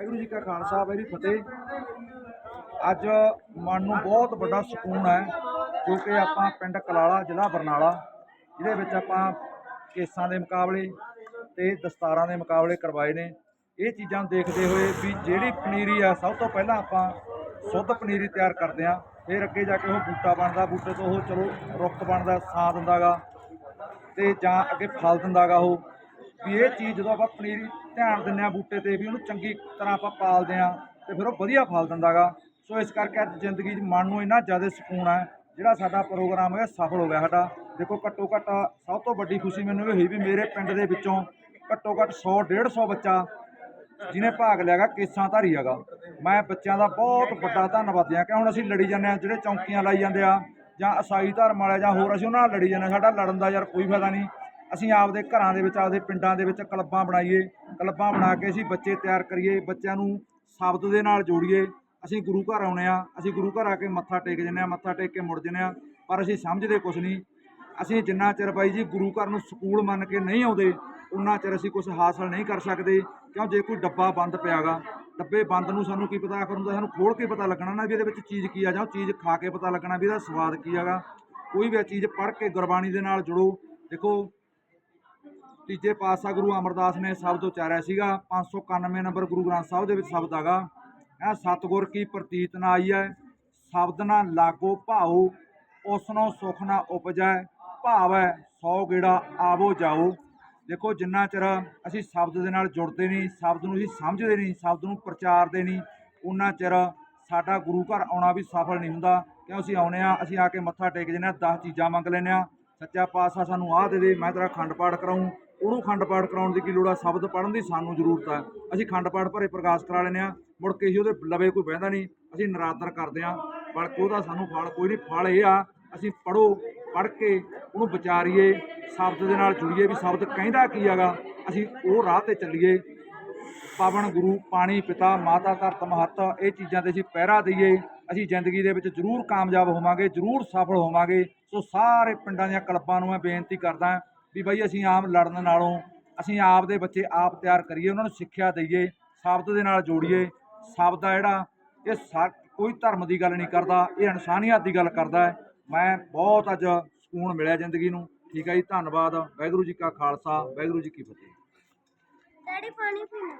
ਵਾਹਿਗੁਰੂ ਜੀ ਕਾ ਖਾਲਸਾ, ਵਾਹਿਗੁਰੂ ਫਤਿਹ। ਅੱਜ ਮਨ ਨੂੰ ਬਹੁਤ ਵੱਡਾ ਸਕੂਨ ਹੈ ਕਿਉਂਕਿ ਆਪਾਂ ਪਿੰਡ ਕਲਾਲਾ, ਜ਼ਿਲ੍ਹਾ ਬਰਨਾਲਾ, ਜਿਹਦੇ ਵਿੱਚ ਆਪਾਂ ਕੇਸਾਂ ਦੇ ਮੁਕਾਬਲੇ ਤੇ ਦਸਤਾਰਾਂ ਦੇ ਮੁਕਾਬਲੇ ਕਰਵਾਏ ਨੇ। ਇਹ ਚੀਜ਼ਾਂ ਦੇਖਦੇ ਹੋਏ ਵੀ ਜਿਹੜੀ ਪਨੀਰੀ ਆ, ਸਭ ਤੋਂ ਪਹਿਲਾਂ ਆਪਾਂ ਸ਼ੁੱਧ ਪਨੀਰੀ ਤਿਆਰ ਕਰਦੇ ਆ ਫਿਰ ਅੱਗੇ ਜਾ ਕੇ ਉਹ ਬੂਟਾ ਬਣਦਾ, ਬੂਟੇ ਤੋਂ ਉਹ ਚਲੋ ਰੁੱਖ ਬਣਦਾ ਸਾਂ ਦਿੰਦਾਗਾ ਤੇ ਜਾਂ ਅੱਗੇ ਫਲ ਦਿੰਦਾਗਾ ਉਹ। ਵੀ ਇਹ ਚੀਜ਼ ਜਦੋਂ ਆਪਾਂ ਪਨੀਰੀ ਧਿਆਨ ਦਿੰਦੇ ਆ ਬੂਟੇ ਤੇ ਵੀ ਉਹਨੂੰ ਚੰਗੀ ਤਰ੍ਹਾਂ ਆਪਾਂ ਪਾਲਦੇ ਆ ਤੇ ਫਿਰ ਉਹ ਵਧੀਆ ਫਲ ਦਿੰਦਾਗਾ। ਸੋ ਇਸ ਕਰਕੇ ਅੱਜ ਜ਼ਿੰਦਗੀ 'ਚ ਮਨ ਨੂੰ ਇੰਨਾ ਜ਼ਿਆਦਾ ਸਕੂਨ ਹੈ, ਜਿਹੜਾ ਸਾਡਾ ਪ੍ਰੋਗਰਾਮ ਹੈ ਸਫਲ ਹੋ ਗਿਆ ਸਾਡਾ। ਦੇਖੋ ਘੱਟੋ ਘੱਟ ਸਭ ਤੋਂ ਵੱਡੀ ਖੁਸ਼ੀ ਮੈਨੂੰ ਇਹ ਹੋਈ ਵੀ ਮੇਰੇ ਪਿੰਡ ਦੇ ਵਿੱਚੋਂ ਘੱਟੋ ਘੱਟ 100 150 ਬੱਚਾ ਜਿਹਨੇ ਭਾਗ ਲਿਆਗਾ ਕੇਸਾਂ ਧਾਰੀ ਹੈਗਾ। ਮੈਂ ਬੱਚਿਆਂ ਦਾ ਬਹੁਤ ਵੱਡਾ ਧੰਨਵਾਦੀ ਹਾਂ ਕਿ ਹੁਣ ਅਸੀਂ ਲੜੀ ਜਾਂਦੇ ਆ ਜਿਹੜੇ ਚੌਂਕੀਆਂ ਲਾਈ ਜਾਂਦੇ ਆ ਜਾਂ ਅਸਾਈ ਧਰਮ ਵਾਲੇ ਜਾਂ ਹੋਰ ਅਸੀਂ ਉਹਨਾਂ ਨਾਲ ਲੜੀ ਜਾਂਦੇ ਹਾਂ। ਸਾਡਾ ਲੜਨ ਦਾ ਯਾਰ ਕੋਈ ਫਾਇਦਾ ਨਹੀਂ। ਅਸੀਂ ਆਪਦੇ ਘਰਾਂ ਦੇ ਵਿੱਚ, ਆਪਦੇ ਪਿੰਡਾਂ ਦੇ ਵਿੱਚ ਕਲੱਬਾਂ ਬਣਾਈਏ, ਕਲੱਬਾਂ ਬਣਾ ਕੇ ਅਸੀਂ ਬੱਚੇ ਤਿਆਰ ਕਰੀਏ, ਬੱਚਿਆਂ ਨੂੰ ਸ਼ਬਦ ਦੇ ਨਾਲ ਜੋੜੀਏ। ਅਸੀਂ ਗੁਰੂ ਘਰ ਆਉਣੇ ਆ ਅਸੀਂ ਗੁਰੂ ਘਰ ਆ ਕੇ ਮੱਥਾ ਟੇਕ ਜੰਨੇ ਆ ਮੱਥਾ ਟੇਕ ਕੇ ਮੁੜ ਜੰਨੇ ਆ ਪਰ ਅਸੀਂ ਸਮਝਦੇ ਕੁਝ ਨਹੀਂ। ਅਸੀਂ ਜਿੰਨਾ ਚਿਰ ਬਾਈ ਜੀ ਗੁਰੂ ਘਰ ਨੂੰ ਸਕੂਲ ਮੰਨ ਕੇ ਨਹੀਂ ਆਉਂਦੇ, ਉਨਾ ਚਿਰ ਅਸੀਂ ਕੁਝ ਹਾਸਲ ਨਹੀਂ ਕਰ ਸਕਦੇ, ਕਿਉਂ ਜੇ ਕੋਈ ਡੱਬਾ ਬੰਦ ਪਿਆਗਾ। ਡੱਬੇ ਬੰਦ ਨੂੰ ਸਾਨੂੰ ਕੀ ਪਤਾ, ਆਖਰ ਹੁੰਦਾ ਸਾਨੂੰ ਖੋਲ ਕੇ ਪਤਾ ਲੱਗਣਾ ਨਾ ਵੀ ਇਹਦੇ ਵਿੱਚ ਚੀਜ਼ ਕੀ ਆ ਜਾਂ ਚੀਜ਼ ਖਾ ਕੇ ਪਤਾ ਲੱਗਣਾ ਵੀ ਇਹਦਾ ਸਵਾਦ ਕੀ ਹੈਗਾ। ਕੋਈ ਵੀ ਚੀਜ਼ ਪੜ੍ਹ ਕੇ ਗੁਰਬਾਣੀ ਦੇ ਨਾਲ ਜੁੜੋ। ਦੇਖੋ ਤੀਜੇ ਪਾਤਸ਼ਾਹ ਗੁਰੂ ਅਮਰਦਾਸ ਨੇ ਸ਼ਬਦ ਉਚਾਰਿਆ ਸੀਗਾ 591 ਨੰਬਰ ਗੁਰੂ ਗ੍ਰੰਥ ਸਾਹਿਬ ਦੇ ਵਿੱਚ ਸ਼ਬਦ ਹੈਗਾ। ਇਹ ਸਤਿਗੁਰ ਕੀ ਪ੍ਰਤੀਤ ਨਾ ਆਈ ਹੈ, ਸ਼ਬਦ ਨਾ ਲਾਗੋ ਭਾਉ ਉਸਨੋਂ ਸੁਖ ਨਾ ਉਪਜੈ, ਭਾਵ ਹੈ ਸੌ ਗੇੜਾ ਆਵੋ ਜਾਓ। ਦੇਖੋ, ਜਿੰਨਾ ਚਿਰ ਅਸੀਂ ਸ਼ਬਦ ਦੇ ਨਾਲ ਜੁੜਦੇ ਨਹੀਂ, ਸ਼ਬਦ ਨੂੰ ਅਸੀਂ ਸਮਝਦੇ ਨਹੀਂ, ਸ਼ਬਦ ਨੂੰ ਪ੍ਰਚਾਰਦੇ ਨਹੀਂ ਉਨਾ ਚਿਰ ਸਾਡਾ ਗੁਰੂ ਘਰ ਆਉਣਾ ਵੀ ਸਫਲ ਨਹੀਂ ਹੁੰਦਾ। ਕਿਉਂ ਅਸੀਂ ਆਉਨੇ ਆ, ਅਸੀਂ ਆ ਕੇ ਮੱਥਾ ਟੇਕ ਜੰਨੇ ਆ 10 ਚੀਜ਼ਾਂ ਮੰਗ ਲੈਨੇ ਆ ਸੱਚਾ ਪਾਤਸ਼ਾਹ ਸਾਨੂੰ ਆਹ ਦੇ ਦੇ, ਮੈਂ ਤੇਰਾ ਖੰਡ ਪਾਠ ਕਰਾਉਂ ਉਹਨੂੰ ਖੰਡ ਪਾਠ ਕਰਾਉਣ ਦੀ ਕੀ ਲੋੜ ਆ? ਸ਼ਬਦ ਪੜ੍ਹਨ ਦੀ ਸਾਨੂੰ ਜ਼ਰੂਰਤ ਹੈ ਅਸੀਂ ਖੰਡ ਪਾਠ ਭਰੇ ਪ੍ਰਕਾਸ਼ ਕਰਾ ਲੈਨੇ ਆ। ਮੁੜ ਕੇ ਹੀ ਉਹਦੇ ਲਵੇ ਕੋਈ ਬਹਿੰਦਾ ਨਹੀਂ। ਅਸੀਂ ਨਰਾਦਰ ਕਰਦੇ ਆ। ਬਲਕਿ ਉਹਦਾ ਸਾਨੂੰ ਫਲ, ਕੋਈ ਨਹੀਂ, ਫਲ ਇਹ ਆ, ਅਸੀਂ ਪੜੋ ਪੜ੍ਹ ਕੇ ਉਹਨੂੰ ਵਿਚਾਰੀਏ, ਸ਼ਬਦ ਦੇ ਨਾਲ ਜੁੜੀਏ ਵੀ ਸ਼ਬਦ ਕਹਿੰਦਾ ਕੀ ਹੈਗਾ? ਅਸੀਂ ਉਹ ਰਾਹ ਤੇ ਚੱਲੀਏ। ਪਾਵਨ ਗੁਰੂ, ਪਾਣੀ ਪਿਤਾ, ਮਾਤਾ ਧਰਤ ਮਹੱਤ, ਇਹ ਚੀਜ਼ਾਂ ਤੇ ਅਸੀਂ ਪਹਿਰਾ ਦਈਏ। ਅਸੀਂ ਜ਼ਿੰਦਗੀ ਦੇ ਵਿੱਚ ਜ਼ਰੂਰ ਕਾਮਯਾਬ ਹੋਵਾਂਗੇ ਜ਼ਰੂਰ ਸਫਲ ਹੋਵਾਂਗੇ। ਸੋ ਸਾਰੇ ਪਿੰਡਾਂ ਦੀਆਂ ਕਲੱਬਾਂ ਨੂੰ ਮੈਂ ਬੇਨਤੀ ਕਰਦਾ ਵੀ ਬਈ ਅਸੀਂ ਆਮ ਲੜਨ ਨਾਲੋਂ ਅਸੀਂ ਆਪ ਦੇ ਬੱਚੇ ਆਪ ਤਿਆਰ ਕਰੀਏ ਉਹਨਾਂ ਨੂੰ ਸਿੱਖਿਆ ਦਈਏ ਸ਼ਬਦ ਦੇ ਨਾਲ ਜੋੜੀਏ। ਸ਼ਬਦ ਆ ਜਿਹੜਾ ਇਹ ਸਾ ਕੋਈ ਧਰਮ ਦੀ ਗੱਲ ਨਹੀਂ ਕਰਦਾ ਇਹ ਇਨਸਾਨੀਅਤ ਦੀ ਗੱਲ ਕਰਦਾ ਹੈ। ਮੈਂ ਬਹੁਤ ਅੱਜ ਸਕੂਨ ਮਿਲਿਆ ਜ਼ਿੰਦਗੀ ਨੂੰ। ਠੀਕ ਹੈ ਜੀ ਧੰਨਵਾਦ। ਵਾਹਿਗੁਰੂ ਜੀ ਕਾ ਖਾਲਸਾ ਵਾਹਿਗੁਰੂ ਜੀ ਕੀ ਫਤਿਹ। ਡੈਡੀ ਪਾਣੀ ਪੀਣਾ।